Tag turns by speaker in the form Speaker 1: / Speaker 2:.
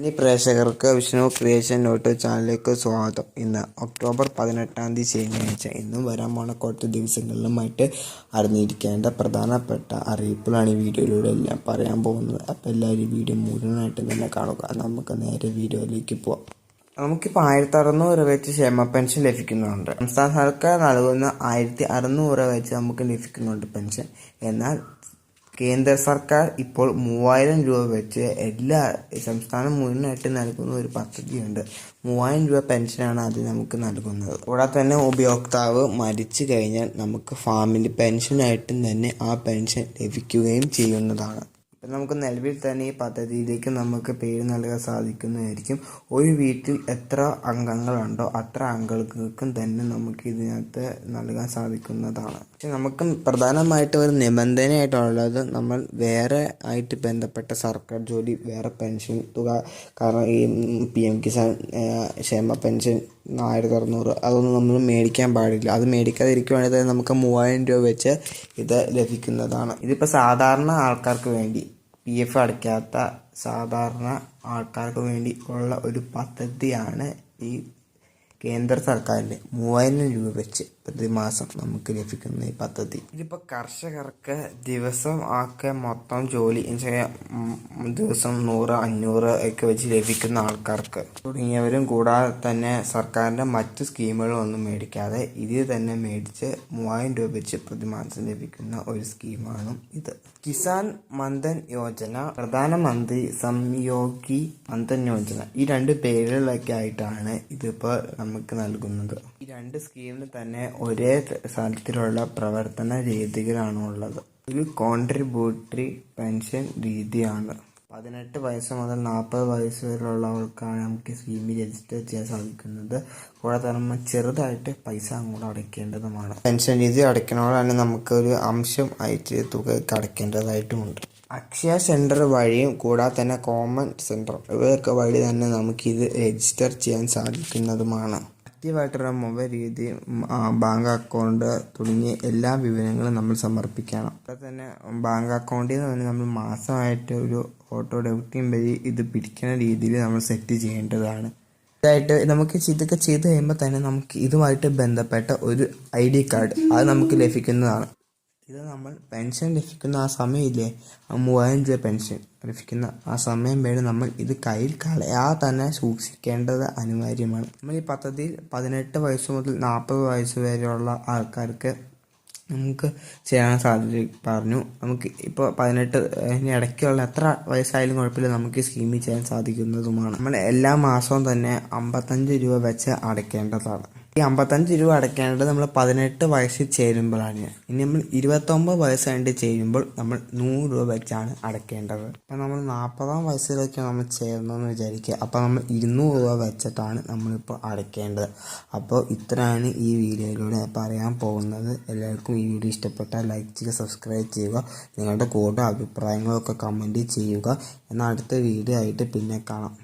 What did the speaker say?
Speaker 1: ഇനി പ്രേക്ഷകർക്ക് Vishnu creation YouTube ചാനലിലേക്ക് സ്വാഗതം. ഇന്ന് ഒക്ടോബർ പതിനെട്ടാം തീയതി ശനിയാഴ്ച. ഇന്നും വരാൻ പോണ കുറച്ച് ദിവസങ്ങളിലുമായിട്ട് അറിഞ്ഞിരിക്കേണ്ട പ്രധാനപ്പെട്ട അറിയിപ്പുകളാണ് ഈ വീഡിയോയിലൂടെ എല്ലാം പറയാൻ പോകുന്നത്. അപ്പോൾ എല്ലാവരും വീഡിയോ മുഴുവനായിട്ട് തന്നെ കാണുക. നമുക്ക് നേരെ വീഡിയോയിലേക്ക് പോവാം. നമുക്കിപ്പോൾ ആയിരത്തി അറുന്നൂറ് രൂപ വെച്ച് ക്ഷേമ പെൻഷൻ ലഭിക്കുന്നുണ്ട്. സംസ്ഥാന സർക്കാർ നൽകുന്ന ആയിരത്തി അറുന്നൂറ് രൂപ വെച്ച് നമുക്ക് ലഭിക്കുന്നുണ്ട് പെൻഷൻ. എന്നാൽ കേന്ദ്ര സർക്കാർ ഇപ്പോൾ മൂവായിരം രൂപ വെച്ച് എല്ലാ സംസ്ഥാനം മുഴുവനായിട്ട് നൽകുന്ന ഒരു പദ്ധതിയുണ്ട്. മൂവായിരം രൂപ പെൻഷനാണ് അത് നമുക്ക് നൽകുന്നത്. കൂടാതെ തന്നെ ഉപയോക്താവ് മരിച്ചു കഴിഞ്ഞാൽ നമുക്ക് ഫാമിലി പെൻഷനായിട്ടും തന്നെ ആ പെൻഷൻ ലഭിക്കുകയും ചെയ്യുന്നതാണ്. നമുക്ക് നിലവിൽ തന്നെ ഈ പദ്ധതിയിലേക്ക് നമുക്ക് പേര് നൽകാൻ സാധിക്കുന്നതായിരിക്കും. ഒരു വീട്ടിൽ എത്ര അംഗങ്ങളുണ്ടോ അത്ര അംഗങ്ങൾക്കും തന്നെ നമുക്ക് ഇതിനകത്ത് നൽകാൻ സാധിക്കുന്നതാണ്. പക്ഷെ നമുക്ക് പ്രധാനമായിട്ട് ഒരു നിബന്ധനയായിട്ടുള്ളത് നമ്മൾ വേറെ ആയിട്ട് ബന്ധപ്പെട്ട സർക്കാർ ജോലി വേറെ പെൻഷൻ തുക കാരണം ഈ പി എം കിസാൻ ക്ഷേമ പെൻഷൻ ആയിരത്തി അറുന്നൂറ് അതൊന്നും നമ്മൾ മേടിക്കാൻ പാടില്ല. അത് മേടിക്കാതിരിക്കുവാണെങ്കിൽ തന്നെ നമുക്ക് മൂവായിരം രൂപ വെച്ച് ഇത് ലഭിക്കുന്നതാണ്. ഇതിപ്പോൾ സാധാരണ ആൾക്കാർക്ക് വേണ്ടി പി എഫ് അടയ്ക്കാത്ത സാധാരണ ആൾക്കാർക്ക് വേണ്ടി ഉള്ള ഒരു പദ്ധതിയാണ് ഈ കേന്ദ്ര സർക്കാരിന്റെ മൂവായിരം രൂപ വെച്ച് പ്രതിമാസം നമുക്ക് ലഭിക്കുന്ന ഈ പദ്ധതി. ഇതിപ്പോൾ കർഷകർക്ക് ദിവസം ആക്കെ മൊത്തം ജോലി ദിവസം നൂറ് അഞ്ഞൂറ് ഒക്കെ വെച്ച് ലഭിക്കുന്ന ആൾക്കാർക്ക്. തുടങ്ങിയവരും കൂടാതെ തന്നെ സർക്കാരിന്റെ മറ്റ് സ്കീമുകളൊന്നും മേടിക്കാതെ ഇതിൽ തന്നെ മേടിച്ച് മൂവായിരം രൂപ വെച്ച് പ്രതിമാസം ലഭിക്കുന്ന ഒരു സ്കീമാണ് ഇത്. കിസാൻ മന്ദൻ യോജന പ്രധാനമന്ത്രി സംയോഗി മന്ദൻ യോജന ഈ രണ്ട് പേരുകളിലൊക്കെ ആയിട്ടാണ് ഇതിപ്പോൾ നമുക്ക് നൽകുന്നത്. ഈ രണ്ട് സ്കീമിന് തന്നെ ഒരേ സ്ഥലത്തിലുള്ള പ്രവർത്തന രീതികളാണ് ഉള്ളത് ഒരു കോൺട്രിബ്യൂട്ടറി പെൻഷൻ രീതിയാണ്. പതിനെട്ട് വയസ്സ് മുതൽ നാൽപ്പത് വയസ്സ് വരെയുള്ളവർക്കാണ് നമുക്ക് സ്കീമിൽ രജിസ്റ്റർ ചെയ്യാൻ സാധിക്കുന്നത്. കൂടാതെ നമ്മൾ ചെറുതായിട്ട് പൈസ അങ്ങോട്ട് അടയ്ക്കേണ്ടതുമാണ്. പെൻഷൻ രീതി അടയ്ക്കണോടാണ് നമുക്കൊരു അംശം ആയിട്ട് തുക അടയ്ക്കേണ്ടതായിട്ടുമുണ്ട് അക്ഷയ സെന്റർ വഴിയും കൂടാതെ തന്നെ കോമൺ സെന്റർ ഇവയൊക്കെ വഴി തന്നെ നമുക്കിത് രജിസ്റ്റർ ചെയ്യാൻ സാധിക്കുന്നതുമാണ്. ആക്റ്റീവായിട്ടുള്ള മൊബൈൽ രീതി ബാങ്ക് അക്കൗണ്ട് തുടങ്ങിയ എല്ലാ വിവരങ്ങളും നമ്മൾ സമർപ്പിക്കണം. അപ്പോൾ തന്നെ ബാങ്ക് അക്കൗണ്ടിൽ നിന്ന് തന്നെ നമ്മൾ മാസമായിട്ട് ഒരു ഓട്ടോ ഡെബിറ്റിംഗ് വഴി ഇത് പിടിക്കുന്ന രീതിയിൽ നമ്മൾ സെറ്റ് ചെയ്യേണ്ടതാണ്. ഇതായിട്ട് നമുക്ക് ഇതൊക്കെ ചെയ്ത് കഴിയുമ്പോൾ തന്നെ നമുക്ക് ഇതുമായിട്ട് ബന്ധപ്പെട്ട ഒരു ഐ ഡി കാർഡ് അത് നമുക്ക് ലഭിക്കുന്നതാണ്. ഇത് നമ്മൾ പെൻഷൻ ലഭിക്കുന്ന ആ സമയമില്ലേ? ആ മൂവായിരം രൂപ പെൻഷൻ ലഭിക്കുന്ന ആ സമയം വേണം നമ്മൾ ഇത് കയ്യിൽ കളയാതെ തന്നെ സൂക്ഷിക്കേണ്ടത് അനിവാര്യമാണ്. നമ്മൾ ഈ പദ്ധതിയിൽ പതിനെട്ട് വയസ്സ് മുതൽ നാൽപ്പത് വയസ്സ് വരെയുള്ള ആൾക്കാർക്ക് നമുക്ക് ചെയ്യാൻ സാധ്യത പറഞ്ഞു. നമുക്ക് ഇപ്പോൾ പതിനെട്ട് ഇടയ്ക്കുള്ള എത്ര വയസ്സായാലും കുഴപ്പമില്ല. നമുക്ക് സ്കീമിൽ ചെയ്യാൻ സാധിക്കുന്നതുമാണ്. നമ്മൾ എല്ലാ മാസവും തന്നെ അമ്പത്തഞ്ച് രൂപ വെച്ച് അടയ്ക്കേണ്ടതാണ്. ഈ അമ്പത്തഞ്ച് രൂപ അടയ്ക്കേണ്ടത് നമ്മൾ പതിനെട്ട് വയസ്സിൽ ചേരുമ്പോഴാണ് ഇനി നമ്മൾ ഇരുപത്തൊമ്പത് വയസ്സ് കഴിഞ്ഞിട്ട് ചേരുമ്പോൾ നമ്മൾ നൂറ് രൂപ വെച്ചാണ് അടയ്ക്കേണ്ടത്. അപ്പം നമ്മൾ നാൽപ്പതാം വയസ്സിലേക്ക് നമ്മൾ ചേർന്നതെന്ന് വിചാരിക്കുക. അപ്പോൾ നമ്മൾ ഇരുന്നൂറ് രൂപ വെച്ചിട്ടാണ് നമ്മളിപ്പോൾ അടയ്ക്കേണ്ടത്. അപ്പോൾ ഇത്രയാണ് ഈ വീഡിയോയിലൂടെ പറയാൻ പോകുന്നത്. എല്ലാവർക്കും ഈ വീഡിയോ ഇഷ്ടപ്പെട്ടാൽ ലൈക്ക് ചെയ്യുക സബ്സ്ക്രൈബ് ചെയ്യുക നിങ്ങളുടെ കൂടെ അഭിപ്രായങ്ങളൊക്കെ കമന്റ് ചെയ്യുക. എന്നാൽ അടുത്ത വീഡിയോ ആയിട്ട് പിന്നെ കാണാം.